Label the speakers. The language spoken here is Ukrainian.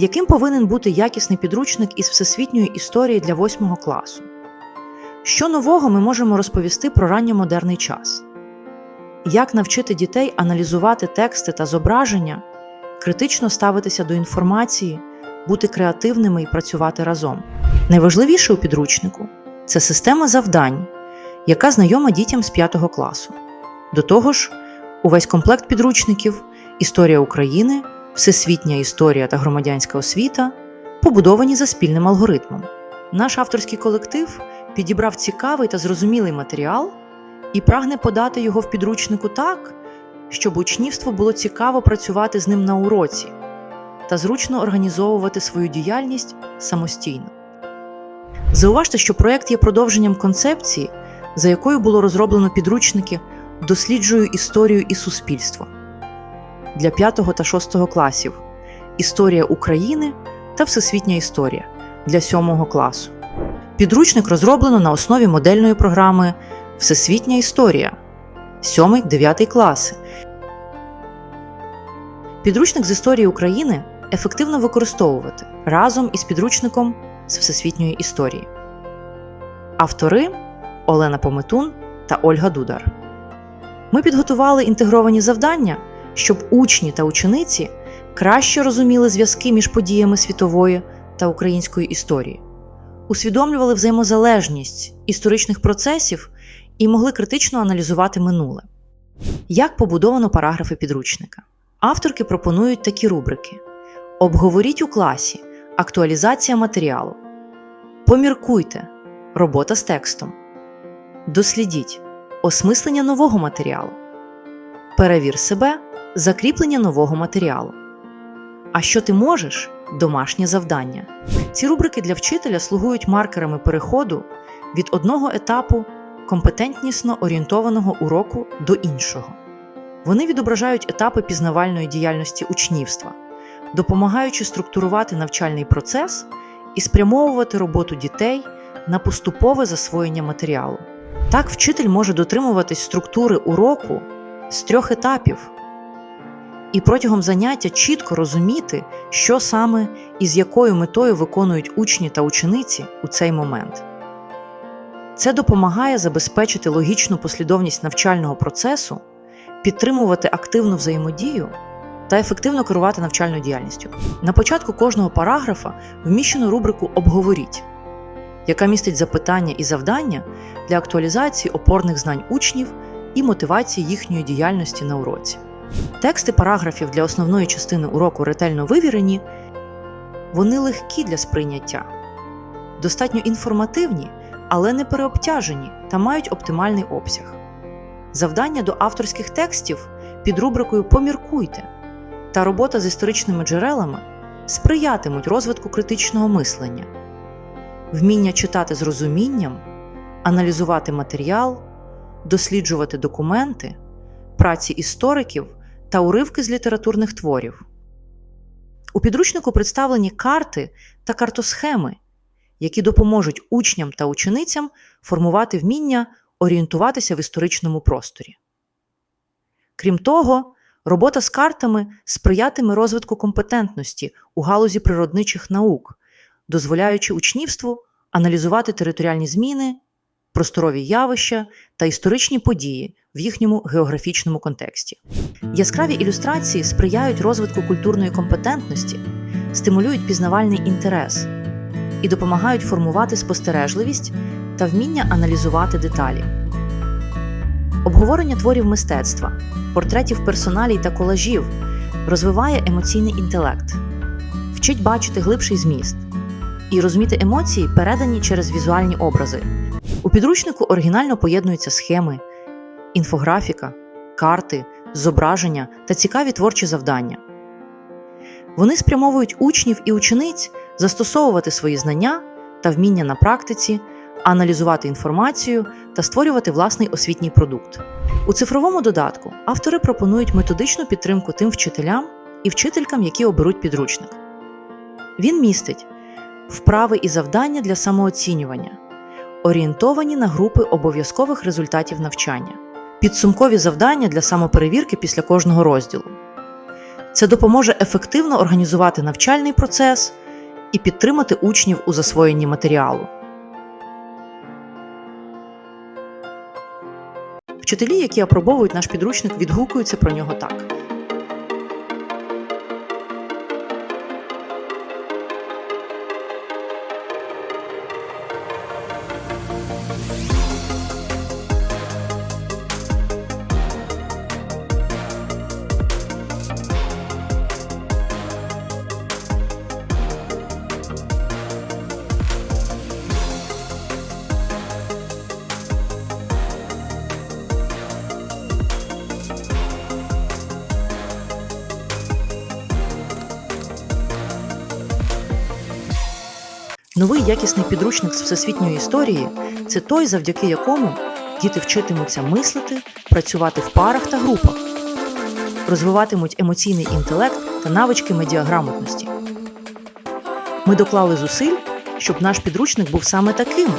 Speaker 1: Яким повинен бути якісний підручник із всесвітньої історії для 8 класу? Що нового ми можемо розповісти про ранньомодерний час? Як навчити дітей аналізувати тексти та зображення, критично ставитися до інформації, бути креативними і працювати разом? Найважливіше у підручнику це система завдань, яка знайома дітям з 5 класу. До того ж, увесь комплект підручників, історія України, всесвітня історія та громадянська освіта побудовані за спільним алгоритмом. Наш авторський колектив підібрав цікавий та зрозумілий матеріал і прагне подати його в підручнику так, щоб учнівству було цікаво працювати з ним на уроці та зручно організовувати свою діяльність самостійно. Зауважте, що проєкт є продовженням концепції, за якою було розроблено підручники Досліджую історію і суспільство для 5 та 6 класів, Історія України та Всесвітня історія для 7 класу. Підручник розроблено на основі модельної програми Всесвітня історія 7-9 класи. Підручник з історії України ефективно використовувати разом із підручником з всесвітньої історії. Автори Олена Пометун та Ольга Дудар. Ми підготували інтегровані завдання, щоб учні та учениці краще розуміли зв'язки між подіями світової та української історії, усвідомлювали взаємозалежність історичних процесів і могли критично аналізувати минуле. Як побудовано параграфи підручника? Авторки пропонують такі рубрики: Обговоріть у класі, актуалізація матеріалу. Поміркуйте, робота з текстом. Дослідіть осмислення нового матеріалу. Перевір себе, закріплення нового матеріалу. А що ти можеш? Домашнє завдання. Ці рубрики для вчителя слугують маркерами переходу від одного етапу компетентнісно орієнтованого уроку до іншого. Вони відображають етапи пізнавальної діяльності учнівства, допомагаючи структурувати навчальний процес і спрямовувати роботу дітей на поступове засвоєння матеріалу. Так вчитель може дотримуватись структури уроку з трьох етапів і протягом заняття чітко розуміти, що саме і з якою метою виконують учні та учениці у цей момент. Це допомагає забезпечити логічну послідовність навчального процесу, підтримувати активну взаємодію та ефективно керувати навчальною діяльністю. На початку кожного параграфа вміщено рубрику Обговоріть, яка містить запитання і завдання для актуалізації опорних знань учнів і мотивації їхньої діяльності на уроці. Тексти параграфів для основної частини уроку ретельно вивірені, вони легкі для сприйняття, достатньо інформативні, але не переобтяжені та мають оптимальний обсяг. Завдання до авторських текстів під рубрикою Поміркуйте та робота з історичними джерелами сприятимуть розвитку критичного мислення, вміння читати з розумінням, аналізувати матеріал, досліджувати документи, праці істориків та уривки з літературних творів. У підручнику представлені карти та картосхеми, які допоможуть учням та ученицям формувати вміння орієнтуватися в історичному просторі. Крім того, робота з картами сприятиме розвитку компетентності у галузі природничих наук, дозволяючи учнівству аналізувати територіальні зміни, просторові явища та історичні події в їхньому географічному контексті. Яскраві ілюстрації сприяють розвитку культурної компетентності, стимулюють пізнавальний інтерес і допомагають формувати спостережливість та вміння аналізувати деталі. Обговорення творів мистецтва, портретів персоналій та колажів розвиває емоційний інтелект, вчить бачити глибший зміст і розуміти емоції, передані через візуальні образи. У підручнику оригінально поєднуються схеми, інфографіка, карти, зображення та цікаві творчі завдання. Вони спрямовують учнів і учениць застосовувати свої знання та вміння на практиці, аналізувати інформацію та створювати власний освітній продукт. У цифровому додатку автори пропонують методичну підтримку тим вчителям і вчителькам, які оберуть підручник. Він містить вправи і завдання для самооцінювання, орієнтовані на групи обов'язкових результатів навчання, підсумкові завдання для самоперевірки після кожного розділу. Це допоможе ефективно організувати навчальний процес і підтримати учнів у засвоєнні матеріалу. Вчителі, які апробовують наш підручник, відгукуються про нього так. Новий якісний підручник з всесвітньої історії це той, завдяки якому діти вчитимуться мислити, працювати в парах та групах, розвиватимуть емоційний інтелект та навички медіаграмотності. Ми доклали зусиль, щоб наш підручник був саме таким,